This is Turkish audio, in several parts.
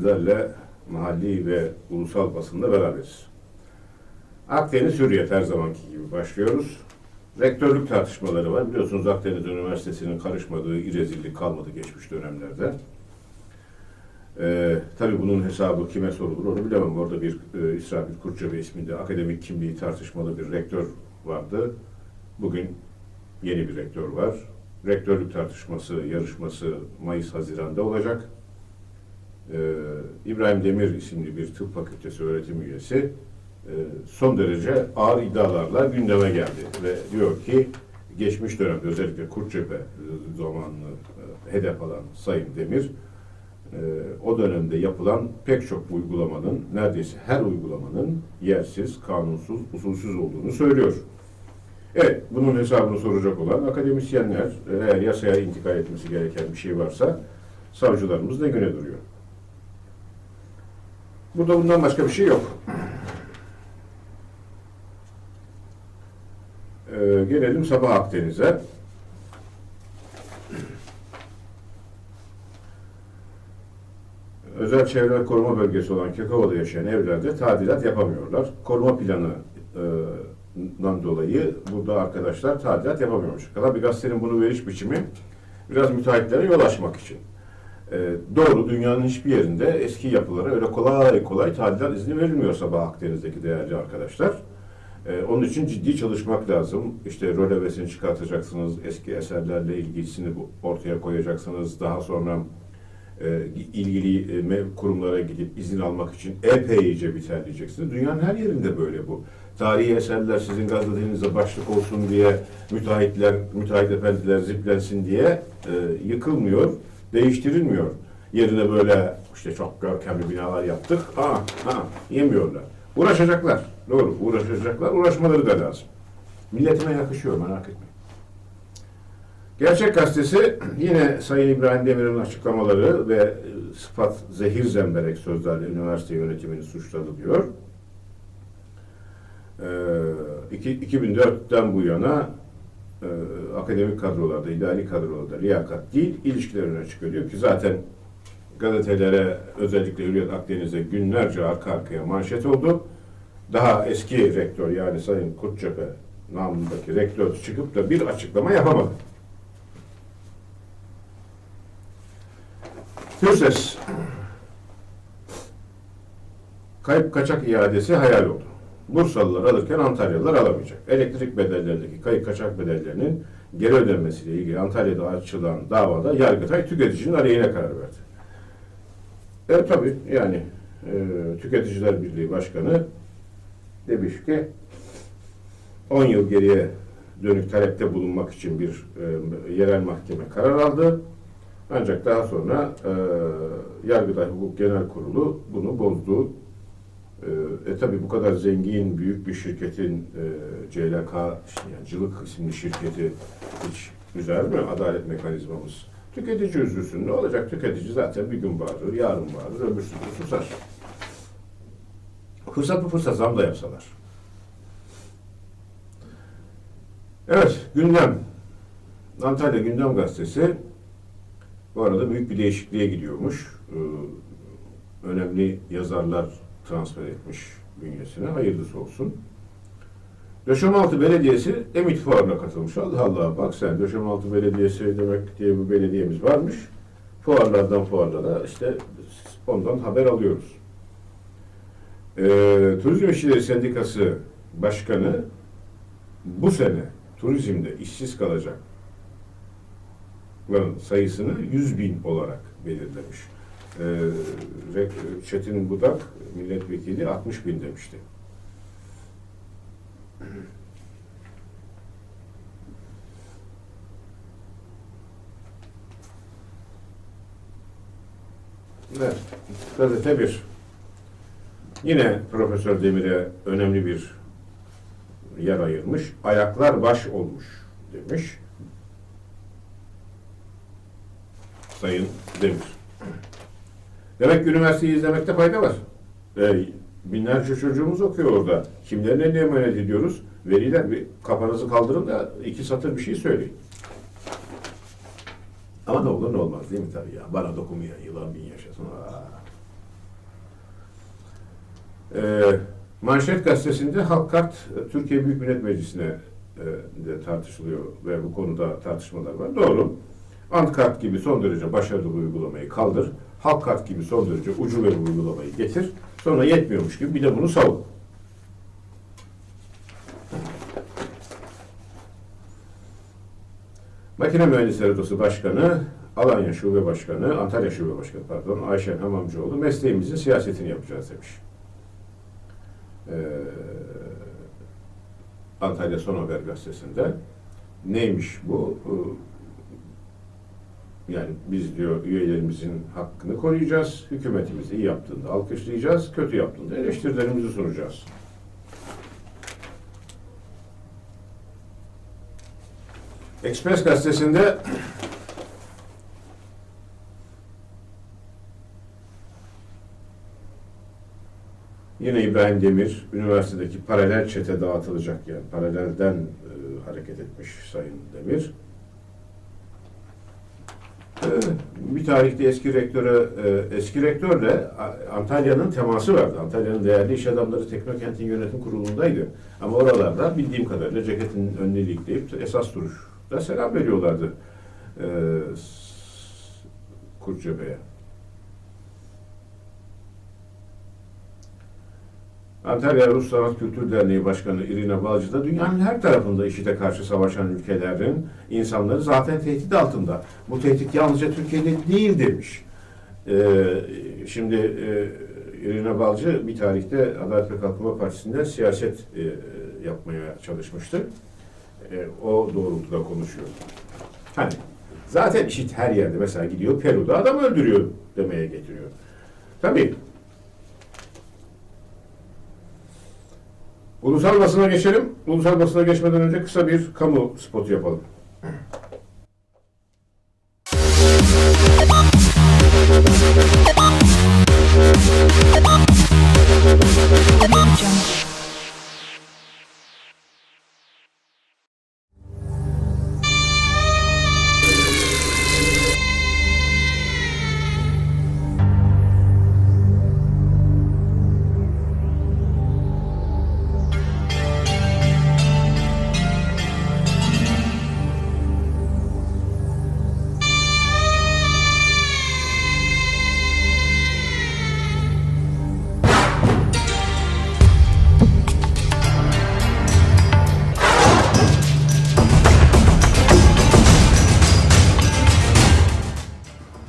sizlerle mahalli ve ulusal basında beraberiz. Akdeniz Hürriyet her zamanki gibi başlıyoruz. Rektörlük tartışmaları var. Biliyorsunuz Akdeniz Üniversitesi'nin karışmadığı irezillik kalmadı geçmiş dönemlerde. Ee, tabii bunun hesabı kime sorulur onu bilemem. Orada bir e, İsrafil Kurtçabe isminde akademik kimliği tartışmalı bir rektör vardı. Bugün yeni bir rektör var. Rektörlük tartışması, yarışması Mayıs-Haziran'da olacak. Ee, İbrahim Demir isimli bir tıp fakültesi öğretim üyesi e, son derece ağır iddialarla gündeme geldi ve diyor ki geçmiş dönemde özellikle Kurtçepe zamanını e, hedef alan Sayın Demir e, o dönemde yapılan pek çok uygulamanın neredeyse her uygulamanın yersiz, kanunsuz, usulsüz olduğunu söylüyor. Evet, bunun hesabını soracak olan akademisyenler, eğer yasaya intikal etmesi gereken bir şey varsa savcılarımız ne güne duruyor. Burada bundan başka bir şey yok. Ee, gelelim Sabah Akdeniz'e. Özel çevre koruma bölgesi olan Kekova'da yaşayan evlerde tadilat yapamıyorlar. Koruma planı e, dolayı burada arkadaşlar tadilat yapamıyormuş. Kadar bir gazetenin bunu veriş biçimi biraz müteahhitlere yol açmak için. Ee, doğru dünyanın hiçbir yerinde eski yapılara öyle kolay kolay tadilat izni verilmiyor Sabah Akdeniz'deki değerli arkadaşlar. Ee, onun için ciddi çalışmak lazım. İşte rölevesini çıkartacaksınız, eski eserlerle ilgilisini bu- ortaya koyacaksınız. Daha sonra e, ilgili e, kurumlara gidip izin almak için epeyce biterleyeceksiniz. Dünyanın her yerinde böyle bu. Tarihi eserler sizin gazetenizde başlık olsun diye müteahhitler, müteahhit efendiler ziplensin diye e, yıkılmıyor, değiştirilmiyor. Yerine böyle işte çok görkemli binalar yaptık. Ha, ha, yemiyorlar. Uğraşacaklar. Doğru, uğraşacaklar. Uğraşmaları da lazım. Milletime yakışıyor, merak etmeyin. Gerçek gazetesi yine Sayın İbrahim Demir'in açıklamaları ve e, sıfat zehir zemberek sözlerle üniversite yönetimini suçladı diyor. Ee, iki- 2004'ten bu yana e, akademik kadrolarda, idari kadrolarda liyakat değil, ilişkiler öne çıkıyor. Ki zaten gazetelere özellikle Hürriyet Akdeniz'de günlerce arka arkaya manşet oldu. Daha eski rektör yani Sayın Kurtçepe namındaki rektör çıkıp da bir açıklama yapamadı. Türses kayıp kaçak iadesi hayal oldu. Bursalılar alırken Antalyalılar alamayacak. Elektrik bedellerindeki kayıp kaçak bedellerinin geri ödenmesiyle ilgili Antalya'da açılan davada Yargıtay tüketicinin aleyhine karar verdi. E tabii yani e, Tüketiciler Birliği Başkanı demiş ki 10 yıl geriye dönük talepte bulunmak için bir e, yerel mahkeme karar aldı. Ancak daha sonra e, Yargıtay Hukuk Genel Kurulu bunu bozdu. E, e tabi bu kadar zengin, büyük bir şirketin e, CLK, işte yani Cılık isimli şirketi hiç üzer mi adalet mekanizmamız? Tüketici üzülsün. Ne olacak? Tüketici zaten bir gün bağırır, yarın bağırır, öbürsü gün susar. Fırsat bu fırsat zam da yapsalar. Evet, gündem. Antalya Gündem Gazetesi bu arada büyük bir değişikliğe gidiyormuş. Ee, önemli yazarlar transfer etmiş bünyesine. Hayırlısı olsun. Döşemaltı Belediyesi Emit Fuarı'na katılmış. Allah Allah bak sen Döşemaltı Belediyesi demek diye bir belediyemiz varmış. Fuarlardan fuarlara işte ondan haber alıyoruz. Ee, Turizm İşçileri Sendikası Başkanı bu sene turizmde işsiz kalacak sayısını 100 bin olarak belirlemiş. Re- Çetin Budak milletvekili 60 bin demişti. Evet, gazete bir. Yine Profesör Demir'e önemli bir yer ayırmış. Ayaklar baş olmuş demiş. Sayın Demir. Demek ki üniversiteyi izlemekte fayda var. Ee, binlerce çocuğumuz okuyor orada. Kimlerin eline emanet ediyoruz? Veliler bir kafanızı kaldırın da iki satır bir şey söyleyin. Ama ne olur ne olmaz değil mi tabii ya. Bana dokunmuyor. Yılan bin yaşasın. Aa. Ee, Manşet gazetesinde Halk Kart e, Türkiye Büyük Millet Meclisi'ne e, de tartışılıyor ve bu konuda tartışmalar var. Doğru. Antkart gibi son derece başarılı uygulamayı kaldır. Halk Kart gibi son derece ucu bir uygulamayı getir. Sonra yetmiyormuş gibi bir de bunu savun. Makine Mühendisleri Odası Başkanı, Alanya Şube Başkanı, Antalya Şube Başkanı pardon, Ayşen Hamamcıoğlu mesleğimizin siyasetini yapacağız demiş. Ee, Antalya Son Haber Gazetesi'nde. Neymiş bu? Ee, Yani biz diyor üyelerimizin hakkını koruyacağız, hükümetimiz iyi yaptığında alkışlayacağız, kötü yaptığında eleştirilerimizi sunacağız. Express gazetesinde yine İbrahim Demir üniversitedeki paralel çete dağıtılacak yani paralelden e, hareket etmiş Sayın Demir. E, bir tarihte eski rektöre e, eski rektörle Antalya'nın teması vardı. Antalya'nın değerli iş adamları Teknokent'in yönetim kurulundaydı. Ama oralarda bildiğim kadarıyla ceketin önünü ilikleyip esas duruşta selam veriyorlardı e, Antalya Rus Sanat Kültür Derneği Başkanı Irina Balcı da dünyanın her tarafında IŞİD'e karşı savaşan ülkelerin insanları zaten tehdit altında. Bu tehdit yalnızca Türkiye'de değil demiş. Ee, şimdi e, Irina Balcı bir tarihte Adalet ve Kalkınma Partisi'nde siyaset e, yapmaya çalışmıştı. E, o doğrultuda konuşuyor. Hani zaten IŞİD her yerde mesela gidiyor Peru'da adam öldürüyor demeye getiriyor. Tabii Ulusal basına geçelim. Ulusal basına geçmeden önce kısa bir kamu spotu yapalım.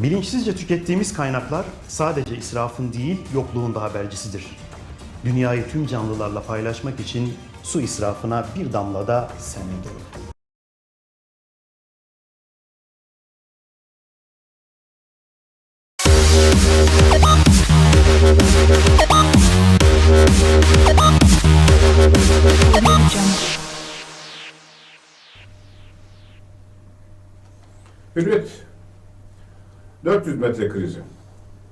Bilinçsizce tükettiğimiz kaynaklar sadece israfın değil, yokluğun da habercisidir. Dünyayı tüm canlılarla paylaşmak için su israfına bir damla da sen dur. Hürriyet 400 metre krizi.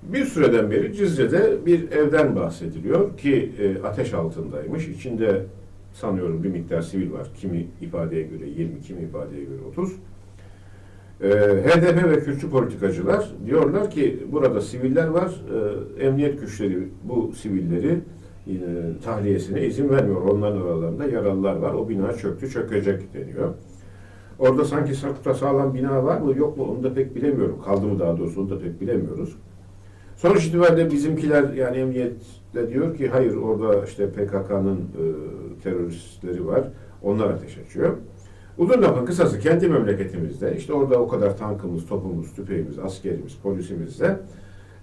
Bir süreden beri Cizre'de bir evden bahsediliyor ki e, ateş altındaymış. İçinde sanıyorum bir miktar sivil var. Kimi ifadeye göre 20, kimi ifadeye göre 30. E, HDP ve Kürtçü politikacılar diyorlar ki burada siviller var. E, emniyet güçleri bu sivilleri e, tahliyesine izin vermiyor. Onların aralarında yaralılar var. O bina çöktü, çökecek deniyor. Orada sanki sakta sağlam bina var mı yok mu onu da pek bilemiyorum. Kaldı mı daha doğrusu onu da pek bilemiyoruz. Sonuç itibariyle bizimkiler yani emniyet de diyor ki hayır orada işte PKK'nın e, teröristleri var. Onlar ateş açıyor. Uzun lafın kısası kendi memleketimizde işte orada o kadar tankımız, topumuz, tüfeğimiz, askerimiz, polisimizle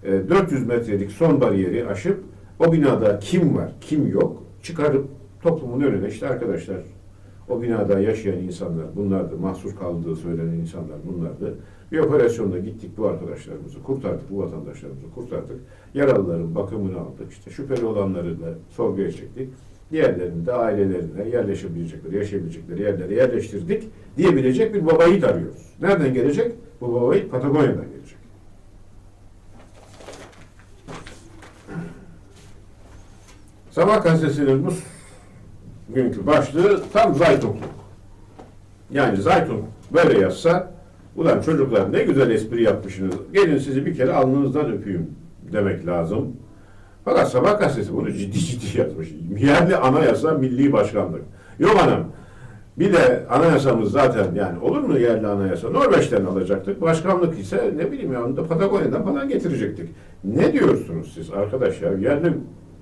e, 400 metrelik son bariyeri aşıp o binada kim var, kim yok çıkarıp toplumun önüne işte arkadaşlar o binada yaşayan insanlar bunlardı, mahsur kaldığı söylenen insanlar bunlardı. Bir operasyonda gittik bu arkadaşlarımızı kurtardık, bu vatandaşlarımızı kurtardık. Yaralıların bakımını aldık, işte şüpheli olanları da sorguya çektik. Diğerlerini de ailelerine yerleşebilecekleri, yaşayabilecekleri yerlere yerleştirdik diyebilecek bir babayı arıyoruz. Nereden gelecek? Bu babayı Patagonya'dan gelecek. Sabah gazetesinin bu günkü başlığı tam Zaytungluk. Yani Zaytun böyle yazsa Ulan çocuklar ne güzel espri yapmışsınız. Gelin sizi bir kere alnınızdan öpeyim demek lazım. Fakat Sabah gazetesi bunu ciddi ciddi yazmış. Yerli anayasa milli başkanlık. Yok anam. Bir de anayasamız zaten yani olur mu yerli anayasa? Norveç'ten alacaktık. Başkanlık ise ne bileyim ya onu da Patagonya'dan falan getirecektik. Ne diyorsunuz siz arkadaş ya? Yerli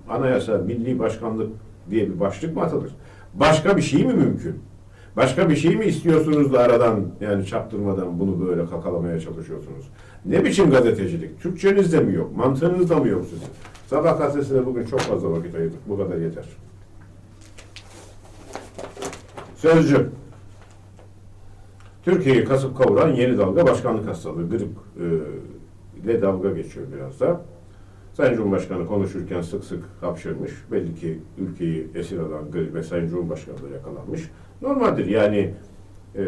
anayasa milli başkanlık diye bir başlık mı atılır? Başka bir şey mi mümkün? Başka bir şey mi istiyorsunuz da aradan yani çaktırmadan bunu böyle kakalamaya çalışıyorsunuz? Ne biçim gazetecilik? Türkçeniz de mi yok? Mantığınız da mı yok sizin? Sabah gazetesine bugün çok fazla vakit ayırdık. Bu kadar yeter. Sözcü. Türkiye'yi kasıp kavuran yeni dalga başkanlık hastalığı. Grip e, ile dalga geçiyor biraz da. Sayın Cumhurbaşkanı konuşurken sık sık hapşırmış. Belli ki ülkeyi esir alan gribe Sayın Cumhurbaşkanı da yakalanmış. Normaldir yani e,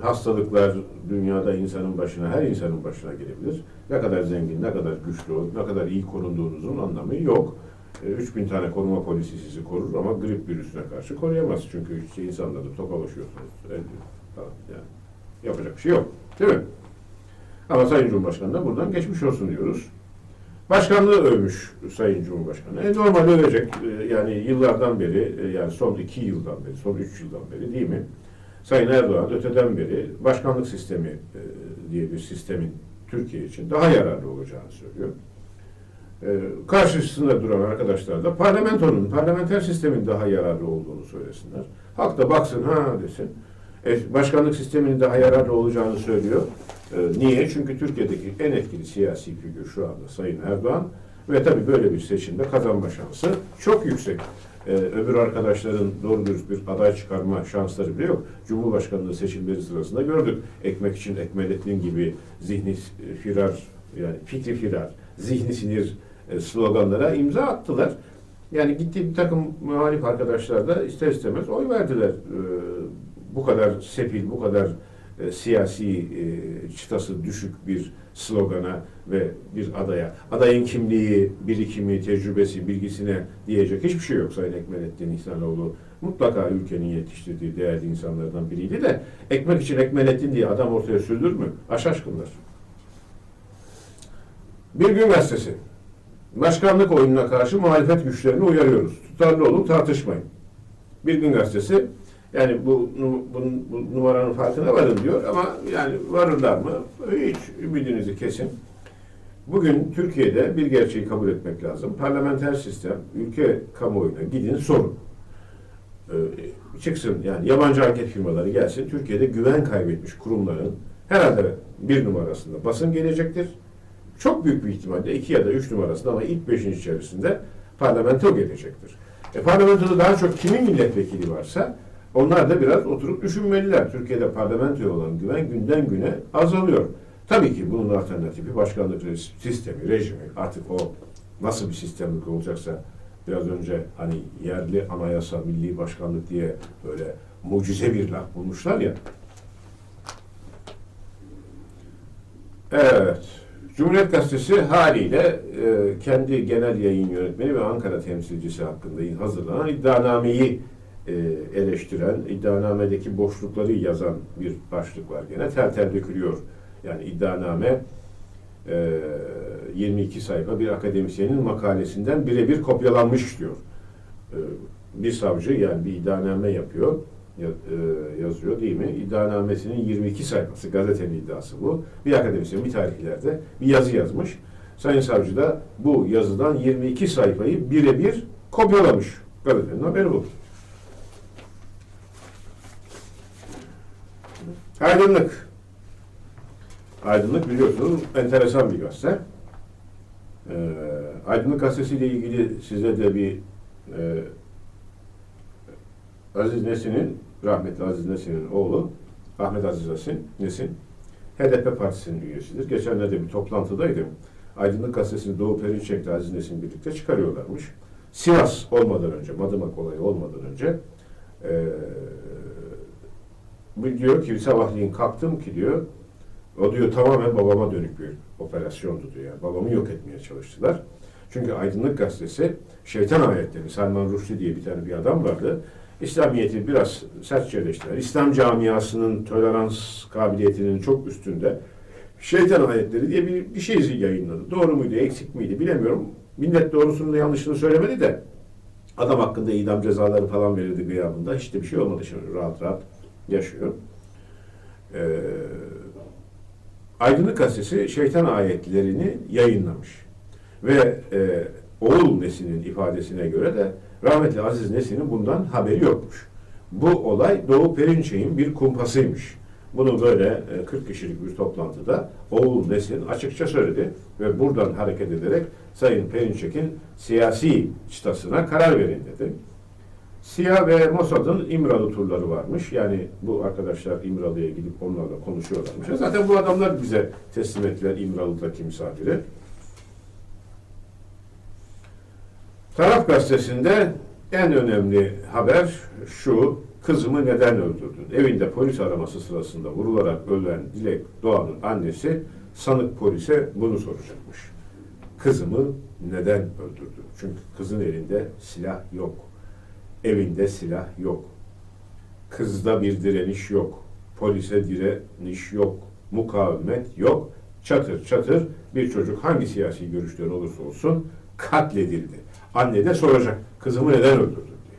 hastalıklar dünyada insanın başına, her insanın başına gelebilir. Ne kadar zengin, ne kadar güçlü, ne kadar iyi korunduğunuzun anlamı yok. E, 3000 tane koruma polisi sizi korur ama grip virüsüne karşı koruyamaz. Çünkü işte insanlarla tokalaşıyorsunuz. falan Yani yapacak bir şey yok. Değil mi? Ama Sayın Cumhurbaşkanı da buradan geçmiş olsun diyoruz. Başkanlığı övmüş Sayın Cumhurbaşkanı. E, normal övecek. E, yani yıllardan beri, e, yani son iki yıldan beri, son üç yıldan beri değil mi? Sayın Erdoğan öteden beri başkanlık sistemi e, diye bir sistemin Türkiye için daha yararlı olacağını söylüyor. E, karşısında duran arkadaşlar da parlamentonun, parlamenter sistemin daha yararlı olduğunu söylesinler. Halk da baksın ha desin. E, başkanlık sisteminin daha yararlı olacağını söylüyor. E, niye? Çünkü Türkiye'deki en etkili siyasi figür şu anda Sayın Erdoğan ve tabii böyle bir seçimde kazanma şansı çok yüksek. E, öbür arkadaşların doğru dürüst bir aday çıkarma şansları bile yok. Cumhurbaşkanlığı seçimleri sırasında gördük. Ekmek için Ekmelettin gibi zihni e, firar yani fikri firar, zihni sinir e, sloganlara imza attılar. Yani gitti bir takım muhalif arkadaşlar da ister istemez oy verdiler. E, bu kadar sepil, bu kadar e, siyasi e, çıtası düşük bir slogana ve bir adaya. Adayın kimliği, birikimi, tecrübesi, bilgisine diyecek hiçbir şey yok Sayın Ekmelettin İhsanoğlu. Mutlaka ülkenin yetiştirdiği değerli insanlardan biriydi de ekmek için Ekmelettin diye adam ortaya sürdür mü? Aş aşkınlar. Bir gün gazetesi. Başkanlık oyununa karşı muhalefet güçlerini uyarıyoruz. Tutarlı olun, tartışmayın. Bir gün gazetesi yani bu, nu- bunun- bu numaranın farkına varın diyor ama yani varırlar mı? Hiç ümidinizi kesin. Bugün Türkiye'de bir gerçeği kabul etmek lazım. Parlamenter sistem, ülke kamuoyuna gidin sorun. Ee, çıksın yani yabancı anket firmaları gelsin. Türkiye'de güven kaybetmiş kurumların herhalde bir numarasında basın gelecektir. Çok büyük bir ihtimalle iki ya da üç numarasında ama ilk beşin içerisinde parlamento gelecektir. E, parlamentoda daha çok kimin milletvekili varsa onlar da biraz oturup düşünmeliler. Türkiye'de parlamentoya olan güven günden güne azalıyor. Tabii ki bunun alternatifi başkanlık sistemi, rejimi artık o nasıl bir sistemlik olacaksa biraz önce hani yerli anayasa, milli başkanlık diye böyle mucize bir laf bulmuşlar ya. Evet. Cumhuriyet Gazetesi haliyle e, kendi genel yayın yönetmeni ve Ankara temsilcisi hakkında hazırlanan iddianameyi e, eleştiren, iddianamedeki boşlukları yazan bir başlık var gene. Tel tel dökülüyor. Yani iddianame e, 22 sayfa bir akademisyenin makalesinden birebir kopyalanmış diyor. E, bir savcı yani bir iddianame yapıyor, ya- e, yazıyor değil mi? İddianamesinin 22 sayfası, gazetenin iddiası bu. Bir akademisyen bir tarihlerde bir yazı yazmış. Sayın savcı da bu yazıdan 22 sayfayı birebir kopyalamış. Gazetenin haberi bu. Aydınlık. Aydınlık biliyorsunuz enteresan bir gazete. Ee, Aydınlık Gazetesi ile ilgili size de bir e, Aziz Nesin'in, rahmetli Aziz Nesin'in oğlu, Ahmet Aziz Nesin, Nesin, HDP Partisi'nin üyesidir. Geçenlerde bir toplantıdaydım. Aydınlık Gazetesi'ni Doğu Perinçek'le Aziz Nesin birlikte çıkarıyorlarmış. Sivas olmadan önce, Madımak olayı olmadan önce e, bir diyor ki sabahleyin kalktım ki diyor o diyor tamamen babama dönük bir operasyondu diyor. Yani babamı yok etmeye çalıştılar. Çünkü Aydınlık Gazetesi şeytan ayetleri, Salman Rushdie diye bir tane bir adam vardı. İslamiyet'i biraz sertçe eleştiren, İslam camiasının tolerans kabiliyetinin çok üstünde şeytan ayetleri diye bir, bir şey yayınladı. Doğru muydu, eksik miydi bilemiyorum. Millet doğrusunu da yanlışını söylemedi de adam hakkında idam cezaları falan verildi gıyabında. Hiç de bir şey olmadı şimdi rahat rahat yaşıyor. Ee, Aydınlık Gazetesi şeytan ayetlerini yayınlamış. Ve e, oğul Nesin'in ifadesine göre de rahmetli Aziz Nesin'in bundan haberi yokmuş. Bu olay Doğu Perinçek'in bir kumpasıymış. Bunu böyle e, 40 kişilik bir toplantıda oğul Nesin açıkça söyledi ve buradan hareket ederek Sayın Perinçek'in siyasi çıtasına karar verin dedi. Siyah ve Mossad'ın İmralı turları varmış. Yani bu arkadaşlar İmralı'ya gidip onlarla konuşuyorlarmış. Zaten bu adamlar bize teslim ettiler İmralı'daki misafiri. Taraf gazetesinde en önemli haber şu, kızımı neden öldürdün? Evinde polis araması sırasında vurularak ölen Dilek Doğan'ın annesi sanık polise bunu soracakmış. Kızımı neden öldürdün? Çünkü kızın elinde silah yok. Evinde silah yok. Kızda bir direniş yok. Polise direniş yok. Mukavemet yok. Çatır çatır bir çocuk hangi siyasi görüşten olursa olsun katledildi. Anne de soracak. Kızımı neden öldürdün diye.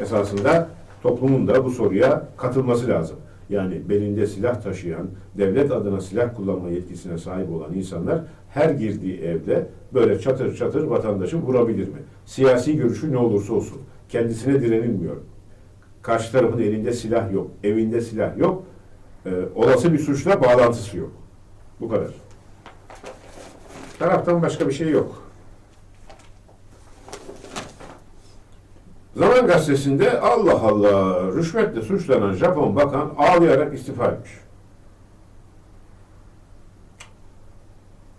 Esasında toplumun da bu soruya katılması lazım. Yani belinde silah taşıyan, devlet adına silah kullanma yetkisine sahip olan insanlar her girdiği evde böyle çatır çatır vatandaşı vurabilir mi? Siyasi görüşü ne olursa olsun. Kendisine direnilmiyor. Karşı tarafın elinde silah yok, evinde silah yok. Ee, olası bir suçla bağlantısı yok. Bu kadar. Taraftan başka bir şey yok. Zaman gazetesinde Allah Allah rüşvetle suçlanan Japon bakan ağlayarak istifa etmiş.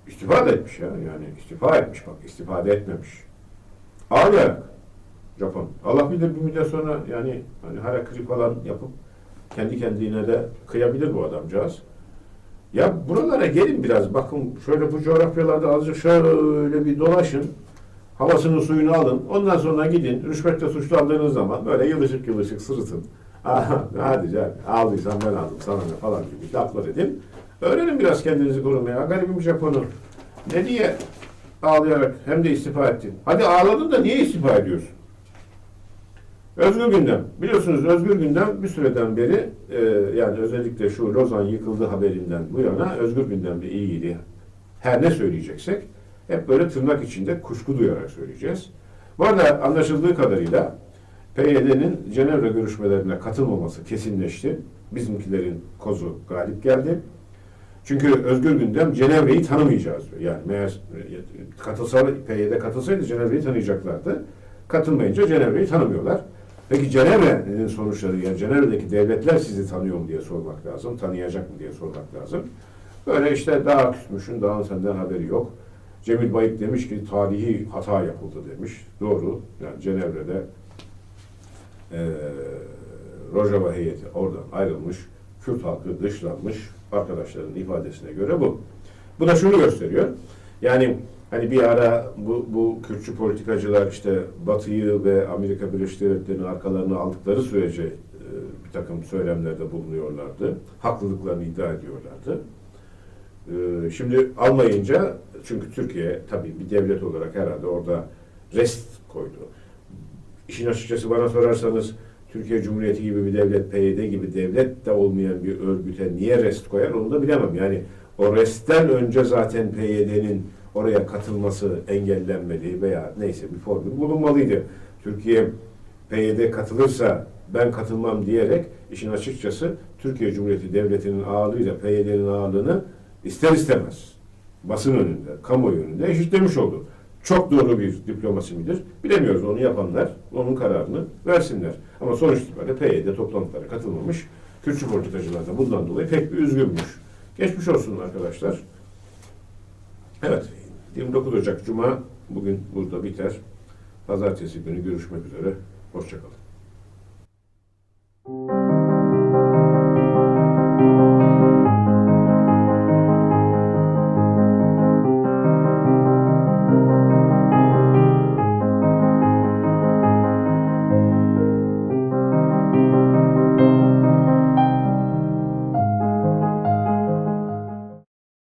İstifa etmiş ya yani istifa etmiş bak istifade etmemiş. Ağlayarak Japon. Allah bilir bir müddet sonra yani hani harakiri falan yapıp kendi kendine de kıyabilir bu adamcağız. Ya buralara gelin biraz bakın şöyle bu coğrafyalarda azıcık şöyle bir dolaşın. Havasını suyunu alın. Ondan sonra gidin. Rüşvetle suçlandığınız zaman böyle yılışık yılışık sırıtın. Hadi canım aldıysan ben aldım sana ne falan gibi laflar edin. Öğrenin biraz kendinizi korumaya. Garibim Japonu. Ne diye ağlayarak hem de istifa ettin. Hadi ağladın da niye istifa ediyorsun? Özgür Gündem. Biliyorsunuz Özgür Gündem bir süreden beri e, yani özellikle şu Lozan yıkıldı haberinden bu yana Özgür Gündem'de iyiydi. Her ne söyleyeceksek hep böyle tırnak içinde kuşku duyarak söyleyeceğiz. Bu arada anlaşıldığı kadarıyla PYD'nin Cenevre görüşmelerine katılmaması kesinleşti. Bizimkilerin kozu galip geldi. Çünkü Özgür Gündem Cenevre'yi tanımayacağız diyor. Yani meğer katılsa, PYD katılsaydı Cenevre'yi tanıyacaklardı. Katılmayınca Cenevre'yi tanımıyorlar. Peki Cenevre'nin sonuçları, yani Cenevre'deki devletler sizi tanıyor mu diye sormak lazım, tanıyacak mı diye sormak lazım. Böyle işte daha küsmüşün, daha senden haberi yok. Cemil Bayık demiş ki tarihi hata yapıldı demiş. Doğru. Yani Cenevre'de eee Rojava heyeti oradan ayrılmış. Kürt halkı dışlanmış. Arkadaşların ifadesine göre bu. Bu da şunu gösteriyor. Yani hani bir ara bu, bu Kürtçü politikacılar işte Batı'yı ve Amerika Birleşik Devletleri'nin arkalarına aldıkları sürece e, bir takım söylemlerde bulunuyorlardı. Haklılıklarını iddia ediyorlardı. E, şimdi almayınca çünkü Türkiye tabii bir devlet olarak herhalde orada rest koydu. İşin açıkçası bana sorarsanız Türkiye Cumhuriyeti gibi bir devlet, PYD gibi devlet de olmayan bir örgüte niye rest koyar onu da bilemem. Yani o restten önce zaten PYD'nin oraya katılması engellenmeli veya neyse bir formül bulunmalıydı. Türkiye PYD katılırsa ben katılmam diyerek işin açıkçası Türkiye Cumhuriyeti Devleti'nin ağırlığıyla PYD'nin ağırlığını ister istemez basın önünde, kamuoyu önünde eşitlemiş oldu. Çok doğru bir diplomasi midir? Bilemiyoruz. Onu yapanlar onun kararını versinler. Ama sonuç itibariyle PYD toplantılara katılmamış. Kürtçü politikacılar da bundan dolayı pek bir üzgünmüş. Geçmiş olsun arkadaşlar. Evet, 29 Ocak Cuma bugün burada biter. Pazartesi günü görüşmek üzere. Hoşçakalın.